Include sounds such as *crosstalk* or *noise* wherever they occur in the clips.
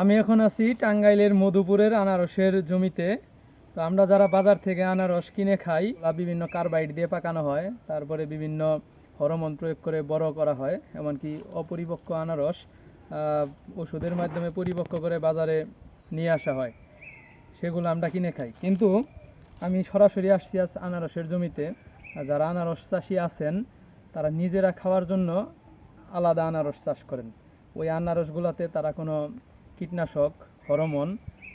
আমি এখন আছি টাঙ্গাইলের মধুপুরের আনারসের জমিতে। তো আমরা যারা বাজার থেকে আনারস কিনে খাই বা বিভিন্ন কার্বাইড দিয়ে পাকানো হয়, তারপরে বিভিন্ন হরমোন প্রয়োগ করে বড় করা হয়, এমনকি অপরিপক্ক আনারস ওষুধের মাধ্যমে পরিপক্ক করে বাজারে নিয়ে আসা হয়। সেগুলো আমরা কিনে খাই। কিন্তু আমি সরাসরি আসছি আজ আনারসের জমিতে। যারা আনারস চাষি আছেন, তারা নিজেরা খাওয়ার জন্য আলাদা আনারস চাষ করেন। ওই আনারসগুলোতে তারা কোনো কীটনাশক, হরমোন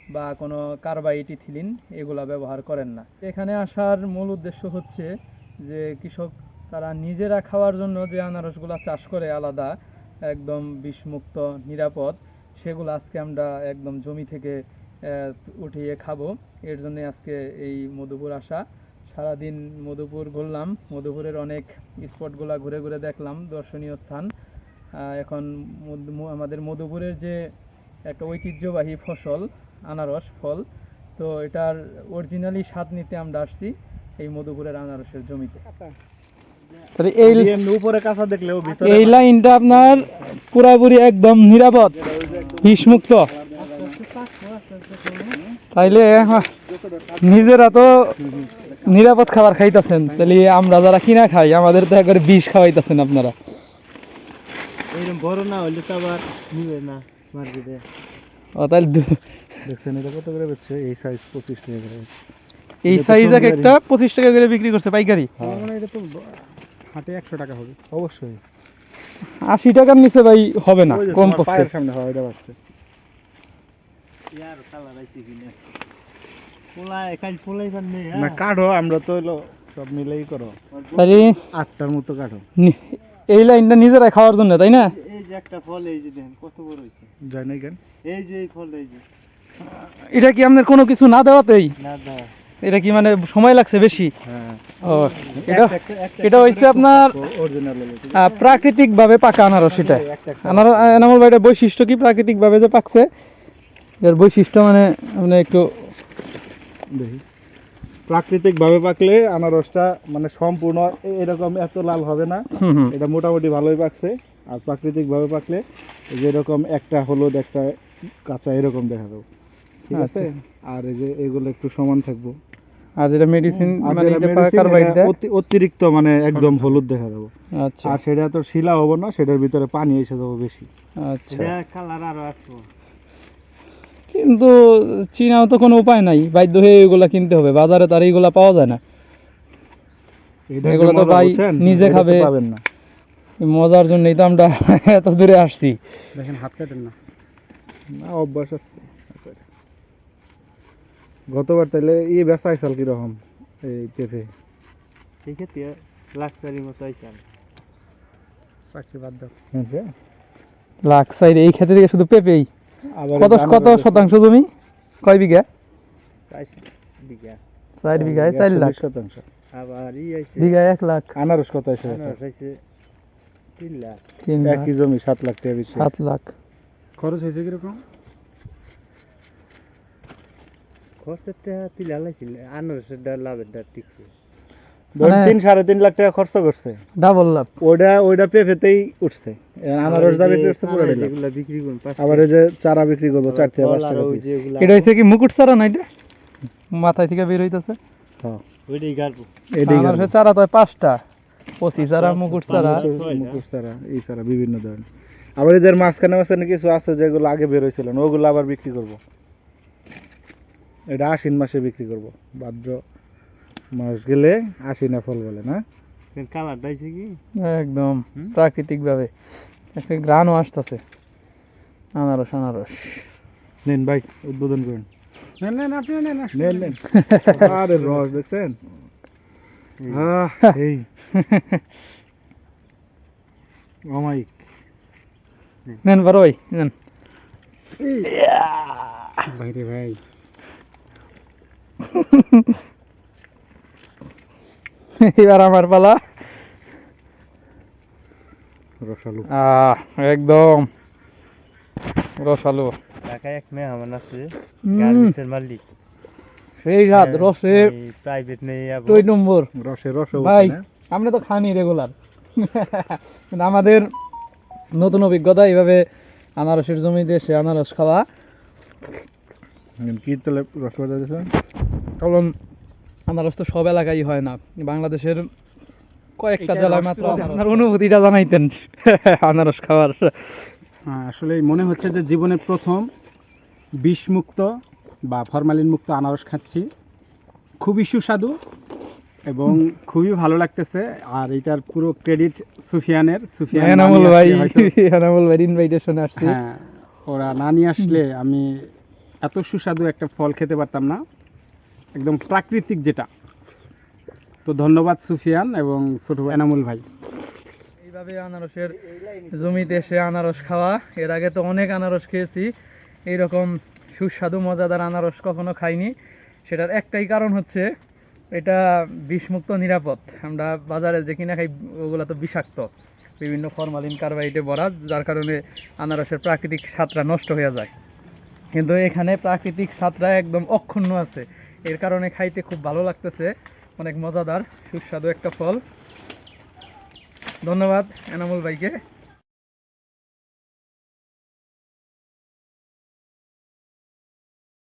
বা কোনো কার্বাইড ইথিলিন এগুলা ব্যবহার করেন না। এখানে আসার মূল উদ্দেশ্য হচ্ছে যে কৃষক তারা নিজেরা খাওয়ার জন্য যে আনারসগুলা চাষ করে আলাদা, একদম বিষমুক্ত, নিরাপদ, সেগুলো আজকে আমরা একদম জমি থেকে উঠিয়ে খাব। এর জন্য আজকে এই মধুপুর আসা। সারাদিন মধুপুর ঘুরলাম। মধুপুরের অনেক স্পটগুলা ঘুরে ঘুরে দেখলাম। দর্শনীয় স্থান। এখন আমাদের মধুপুরের যে একটা ঐতিহ্যবাহী ফসল আনারস ফল। তো এটার অরিজিনালি স্বাদ নিতে আমরা আসছি এই মধুপুরের আনারসের জমিতে। এই উপরে কাঁচা দেখলেও এই লাইনটা আপনার পুরাপুরি একদম নিরাপদ বিষমুক্ত। তাইলে নিজেরা তো নিরাপদ খাবার খাইতেছেন তাহলে আমরা যারা কিনা খাই আমাদের তো একবারে বিষ খাওয়াইতেছেন আপনারা। এরকম বড় না হইলে তো আবার নিবে না। মার্কেটে ও তাহলে দেখছেন এটা কত করে বেচছে? এই সাইজ পঁচিশ টাকা করে। এই সাইজ এক একটা পঁচিশ টাকা করে বিক্রি করছে পাইকারি। আমার এটা তো হাটে একশো টাকা হবে। অবশ্যই। আশি টাকার নিচে ভাই হবে না কম পায়ের সামনে হয় এটা বাচ্চা না? কাঠো আমরা তো হলো সব মিলেই করো। তাহলে আটটার মতো কাঠো এই লাইনটা নিজেরা খাওয়ার জন্য তাই না? যে একটা ফল এই যে দেখেন কত বড় হয়েছে। যায় নাই কেন? এই যে এই ফল এই যে। এটা কি আপনার কোনো কিছু না দেওয়াতেই? না এটা কি মানে সময় লাগছে বেশি? হ্যাঁ। ও এটা এটা হচ্ছে আপনার অরিজিনাল আহ, প্রাকৃতিকভাবে পাকা আনারস এটা। আনারস এনামল ভাই এটা বৈশিষ্ট্য কি প্রাকৃতিক ভাবে যে পাকছে? এর বৈশিষ্ট্য মানে মানে একটু দেখি। প্রাকৃতিক ভাবে পাকলে আনারসটা মানে সম্পূর্ণ এরকম এত লাল হবে না। এটা মোটামুটি ভালোই পাকছে। আর প্রাকৃতিক ভাবে পাকলে এই যে এরকম একটা হলুদ একটা কাঁচা এরকম দেখা যাবে ঠিক আছে? আর এই যে এগুলো একটু সমান থাকব। আর যেটা মেডিসিন মানে এটা medicine, কার্বাইড দেয়? অতি- অতিরিক্ত মানে একদম হলুদ দেখা যাবে আচ্ছা। আর সেটা তো শিলা হব না সেটার ভিতরে পানি এসে যাব বেশি। আচ্ছা। এটা কালার আরও আসব। কিন্তু চীনাও তো কোনো উপায় নাই। বাধ্য হয়ে এগুলা কিনতে হবে। বাজারে তার এইগুলা পাওয়া যায় না। এগুলো তো ভাই নিজে খাবে। পাবেন না। এই মজার জন্যই তো আমরা *laughs* এত দূরে আসছি। দেখেন হাত কাটেন না। না অভ্যাস আছে। গতবার তাহলে ই বেচা আইসাল কীরকম এই পেঁপে? এই ক্ষেত্রে লাক্সারির মতো চাকরি বাদ দাও। লাখ সাইড এই ক্ষেত্রে থেকে শুধু পেঁপেই? কত কত শতাংশ জমি? কয় বিঘা? চার বিঘায় চার লাখ। শতাংশ। আবার বিঘায় এক লাখ। আনারস কত আছে তিন লাখ। তিন লাখ। একই জমি সাত লাখ টাকা বেশি সাত লাখ। খরচ হয়েছে কীরকম? খরচের টাকা তিন লাখ আনারসের লাভের ডাল টিকছে তিন সাড়ে তিন লাখ টাকা খরচ করছে। ডাবল লাভ। ওইটা ওইটা পেঁপেতেই উঠছে। আনারস দা করছে পুরো বিক্রি করুন আবার যে চারা বিক্রি করব চার থেকে পাঁচ টাকা ওই piece। যেগুলা এটা হচ্ছে কি মুকুট চারা না এটা? মাথায় থেকে বের হইতেছে? হ্যাঁ। আনারসের চারা তো পাঁচটা। কচি চারা মুকুট চারা। এই চারা বিভিন্ন ধরনের। আবার এদের মাঝখানে মাঝখানে কিছু আছে যেগুলো আগে বের হয়েছিল না, ওগুলো আবার বিক্রি করব। এটা আশ্বিন মাসে বিক্রি করব ভাদ্র মাস গেলে আশ্বিনা ফল বলে না? কালারটা আইছে কি? একদম প্রাকৃতিক ভাবে একটা গ্রানও আসতেছে। আনারস আনারস। নেন ভাই উদ্বোধন করুন। নেন নেন আপনি নেন নেন নেন। আরে রস দেখছেন? এই। অমাইক *laughs* নেন বড় ভাই নেন ভাইরে ভাই। *laughs* এবার আমার পালা। রসালু। আহ একদম। রসালো। ঢাকায় এক মেহমান আছে গার্মেন্টসের মালিক। সেই স্বাদ রসে। প্রাইভেট নেই দুই নম্বর। রসে রস ভাই আমরা তো খানি রেগুলার *laughs* আমাদের নতুন অভিজ্ঞতা এইভাবে আনারসের জমিতে সে আনারস খাওয়া। কি তাহলে রসগোল্লা কারণ আনারস তো সব এলাকায় হয় না। বাংলাদেশের কয়েকটা জেলায় মাত্র আপনার অনুভূতিটা জানাইতেন *laughs* আনারস খাওয়ার। হ্যাঁ, আসলে মনে হচ্ছে যে জীবনের প্রথম বিষমুক্ত বা ফরমালিন মুক্ত আনারস খাচ্ছি। খুবই সুস্বাদু এবং খুবই ভালো লাগতেছে আর এটার পুরো ক্রেডিট সুফিয়ানের সুফিয়ান এনামুল ভাই আসলে হয়তো- এনামুল ভাই ইনভাইটেশনে আসছি। হ্যাঁ ওরা না নিয়ে আসলে আমি এত সুস্বাদু একটা ফল খেতে পারতাম না। একদম প্রাকৃতিক যেটা। তো ধন্যবাদ সুফিয়ান এবং ছোট এনামুল ভাই। এইভাবে আনারসের জমিতে এসে আনারস খাওয়া, এর আগে তো অনেক আনারস খেয়েছি। এইরকম সুস্বাদু, মজাদার আনারস কখনো খাইনি। সেটার একটাই কারণ হচ্ছে, এটা বিষমুক্ত, নিরাপদ। আমরা বাজারে যে কিনা খাই, ওগুলো তো বিষাক্ত। বিভিন্ন ফরমালিন, কার্বাইডে ভরা যার কারণে আনারসের প্রাকৃতিক স্বাদটা নষ্ট হয়ে যায়। কিন্তু এখানে প্রাকৃতিক স্বাদটা একদম অক্ষুণ্ণ আছে। এর কারণে খাইতে খুব ভালো লাগতেছে। অনেক মজাদার সুস্বাদু একটা ফল। ধন্যবাদ এনামুল ভাইকে।